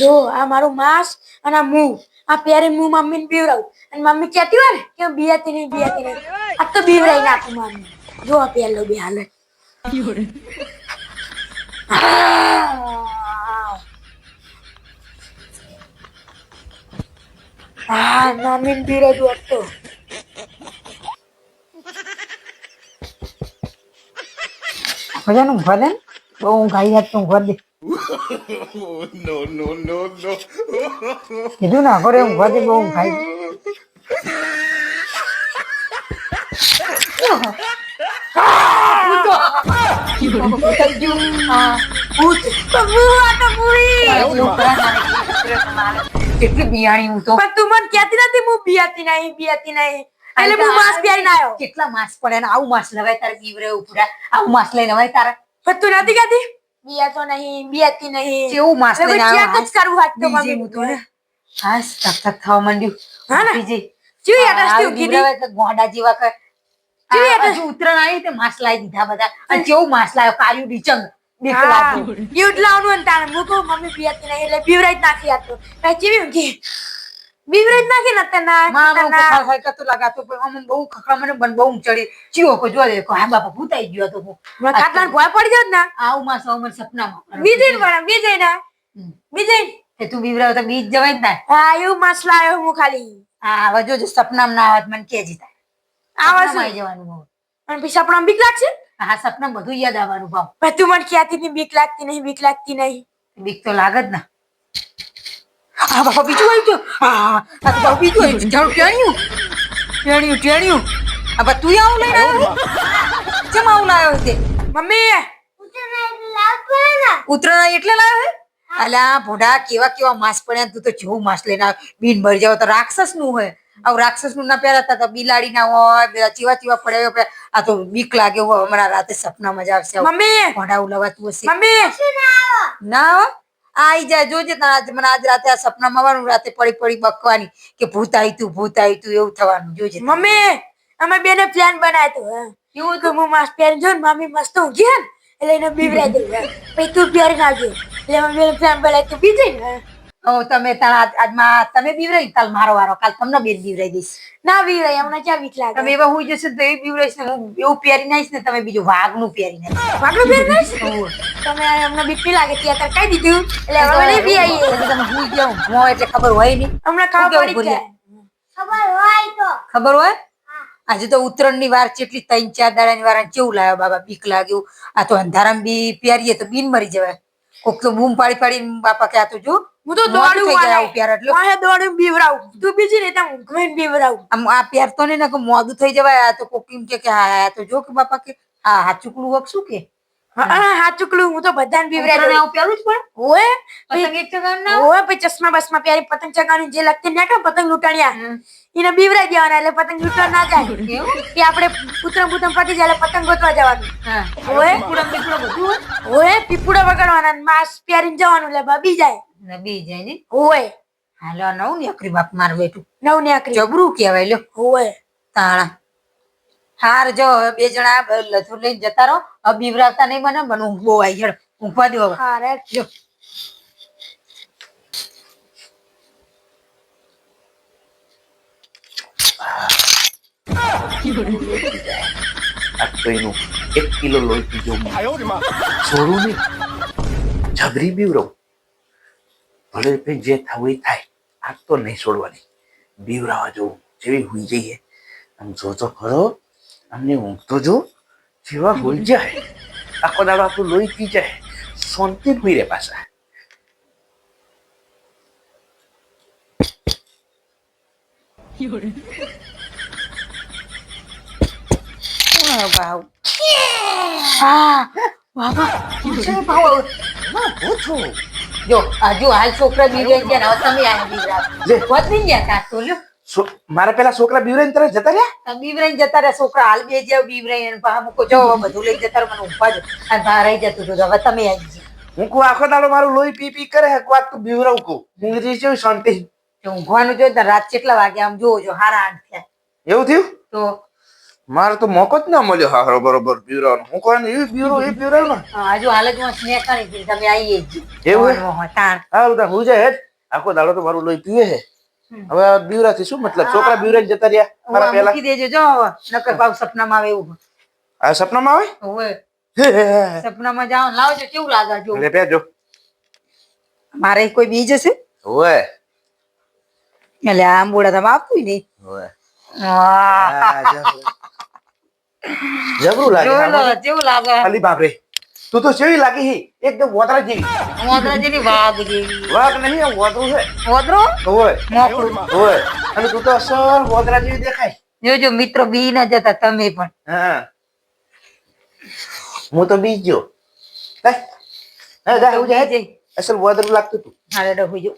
જો, આ મારું માસ અને આ મું આ પહેરી હું મમ્મીને પીવડાવું. અને મમ્મી કહેતી હોય ને કે બિયાતી નહીં બિયાતી નહીં. આ તો બીવડાઈ નાખું મમ્મી જો આ પહેલો બે હાલે હા. મમ્મીને પીવડાવ્યું હતો મજાનું ને? બહુ ઊંઘ આવી જાય તો ઊંઘવા દે. No, no, no, no. કીધું ના ઘરે ઊંઘવા દે બહુ કેટલી બિયાણી હું તો પણ તું મને કહેતી નથી હું બિયાતી નહીં બિયાતી નહીં એટલે હું માંસ પહેરીને આવ્યો કેટલા માસ પડે આવું માસ લવાય તારે બીવરે ઉપરા આવું માસ લઈને લવાય તારે પણ તું નથી કહેતી બિયાતો નહીં બિયાતી નહીં. કેવું માસ એટલે લઈને પછી આવ્યો? ચેક જ કરવું હાથ તો મમ્મી હું તો ને હાસ ટક ટક થવા માંડ્યું. હા ને? બીજે. હતી? બીવરાવે તો ગોંડા જેવા કર. ચીવી આ ઉતરણ આવી તે માસ લાવી દીધા બધા. અને કેવું માસ લાવ્યો? કાળિયું ડીચંગ. બીક યુડ લાવનું તારે હું મમ્મી બિયાતી નહીં એટલે બીવરાઈ નાખી આપતો કઈ ચીવી ઊંઘી. બીવરાઈ જ નાખી ને અત્યારના મારો અત્યારના. કપાળ હોય કતો લાગાતો પણ આમ બહુ ખખડા મને બન બહુ ચડી. ચીઓ કો જો દેખો હા બાપા ભૂતાઈ ગયો તો હું. મને ભોય પડી જાત ના. આવું માં સો મને સપનામાં ને પણ બીજે ને. બીજે તે તું બીવરાવ તો બીજ જવાય જ ના. હા એવું માસ લાયો હું ખાલી. હા હવે જોજો સપનામાં ના આવત મને કે જીતા. આવા સપનામાં શું? જવાનું હું અને પછી આપણને બીક લાગશે? હા સપના બધું યાદ આવવાનું ભાવ. તું મને ક્યાંથી બીક લાગતી નહીં બીક લાગતી નહીં. બીક તો લાગે જ ના. હા બાપા બીજું આવી ગયો. આ આ તો બાપા બીજું આવી ગયું. ટેણ્યું ટેણ્યું ટેણ્યું આ બા તું આવું લઈને આવ્યો કેમ આવું લાવ્યો તે? મમ્મી! ઉત્તરાયણ એટલે લાવ્યો હે અલા ભોડા કેવા કેવા માસ પડ્યા તું તો જેવું માસ લઈને. બીન ભરી જાવ તો રાક્ષસનું હોય. આવું રાક્ષસનું ના પહેરાતા તો બિલાડી ના હોય બધા ચીવા ચીવા પડ્યા હોય આ તો બીક લાગે હોય. હમણાં રાતે સપના મજા આવશે મમ્મી! ભોડા ઉલવાતું હશે. મમ્મી! ના આઈ જાય જોજે મને આજ રાતે આ સપનામાં આવવાનું રાતે પડી પડી બકવાની કે ભૂત આવી તું ભૂત આવી તું એવું થવાનું જોજે મમ્મી અમે બેને પ્લાન બનાવ્યો તો એવું તો હું માસ્ક પહેરી જો ને મમ્મી મસ્ત ઊંઘી એટલે એને બીવરાઈ દઉં પછી તું પહેરી નાખજે એટલે મમ્મી પ્લાન બનાવ્યો તું બીજે ને હો તમે તારા આજમાં તમે બીવરાઈ કાલ મારો વારો. કાલ તમને બેન બીવરાઈ દઈશ. ના બીવરાઈ હમણાં ક્યાં બીક લાગે. તમે એવા હોઈ જશે તો એ બીવરાઈશ ને હું એવું પહેરી નાખીશ ને તમે બીજું વાઘનું પહેરી નાખીશ વાઘનું પહેરી? હોવે. તમે અમને બીક નહીં લાગે ત્યાં તાર કઈ દીધું. એટલે હવે નહીં બી આવીએ. તમે હુઈ ગયા હું એટલે ખબર હોય નહીં. હમણાં શું પડી ખબર હોય તો. ખબર હોય? આજે તો ઉત્તરાયણની વાર કેટલી ત્રણ ચાર દાડા ની વાર કેવું લાવ્યો બાબા બીક લાગ્યું. આ તો અંધારામાં બી પહેરીએ તો બીન મરી જવાય. કોક તો બૂમ પાડી પાડી બાપા કે આ તો જો હું તો દોડું. આવું પહેરે એટલે. વાહે દોડું બીવરાવું તું બીજી રીતે ઊંઘમાં બીવરાવું આમ આ પ્યાર તો ને મોડું થઈ જવાય આ તો કોક એમ કે કે હા આ તો જો કે બાપા કે હા હાચુકડું વખ શું કે હા હા. હું તો બધાને દઉં આવું પહેરવું જ પણ. ઓએ પતંગ એક ચગાવના ઓએ પછી ચશ્મા બસમાં પહેરી પતંગ ચગાવવાની જે લગતી ને કે પતંગ લૂંટાણ્યા. એને બીવરાઈ દેવાના એટલે પતંગ લૂંટવા ના જાય? કે આપણે ઉતરમ પુતમ પતી જાય એટલે પતંગ ગોતવા જવાનું. ઓએ. ઓએ પીપુડા વગાડવાના માસ પહેરીને જવાનું એટલે બબી જાય. ને બી જાય ને? ઓએ હાલો નવ ને અકરી બાપ માર બેઠું. નવ ને આકરી જબરું કહેવાય લ્યો. ઓએ તાણા હાર જો બે જણા લથુર લઈને જતા રહો. હવે બીવરાવતા નહીં મને મને ઊંઘ બહુ આવી જડ ઊંઘવા દો હવે. હા જો આ એક કિલો લોહી પીજો છોડું નહીં. જબરી બીવરવ. ભલે ભાઈ જે થવું એ થાય. આ તો નહીં છોડવાની. બીવરાવા જોવું જેવી હોઈ જઈએ. આમ જોતો ખરો અમને ઊંઘ તો જો જેવા ભૂલ જાય આખો દાડો આપણું લોહી પી જાય શાંતિ રે પાછા. જો હજુ હાલ છોકરા બી ગયા તમે આવી ગયા ગયા લ્યો. મારા પેલા છોકરા બીવરાઈને તરત જતા રહ્યા? બીવરાઈ જતા રહ્યા. છોકરા હાલ બે જાવ બીવરાઈ અને પા મૂકો. જો બધું લઈ જતા મને ઊભા જ અને બહાર રહી જતું હતું હવે તમે આવી. હું કહું આખો દાડો મારું લોહી પી પી કરે એક વાત તું બીવરાવ કહું. હું રહી છું શાંતિ. જો ઊંઘવાનું જોઈએ રાત કેટલા વાગે? આમ જોવો જો હારા આઠ થયા. એવું થયું? તો? મારે તો મોકો જ ના મળ્યો. હારો બરોબર પીવરાવાનો હું કોઈ એવી બીવરો એ પીવરાવ ને આજુ હાલ જ હું સ્નેક કરી તમે આવીએ જ. એવું હા? તાણ. હું જાય હેડ. આખો દાડો તો મારું લોહી પીવે છે. હમ. હવે બીવરા થી શું મતલબ? છોકરા બીવરાઈને જતા રહ્યા મારા પહેલા? મૂકી દેજો જો. નકર પાછું સપનામાં આવે એવું. આ સપનામાં આવે? આવે સપનામાં જાવ લાવજો કેવું લાગે જો? લે પેજો મારે કોઈ બીજ હશે? ઓય એટલે આંબોડા તમે આપતું નહીં ઓય જબરું. લાગે જેવું લાગે. અલી બાપરે. તું તો કેવી લાગી હી? એકદમ વોદરા જેવી. વોદરા જેવી વાઘ જેવી. વાઘ નહીં આ વોતરું છે. મોદરો હોય. મોકળું હોય. અને તું તો અસલ વોદરા જેવી દેખાય. જોજો મિત્રો બી ના જતા તમે પણ. હા. હું તો બી ગયો. હે? હે, જા, હું જા, અસલ વોદરું લાગતું તું. હાલે ડહું જો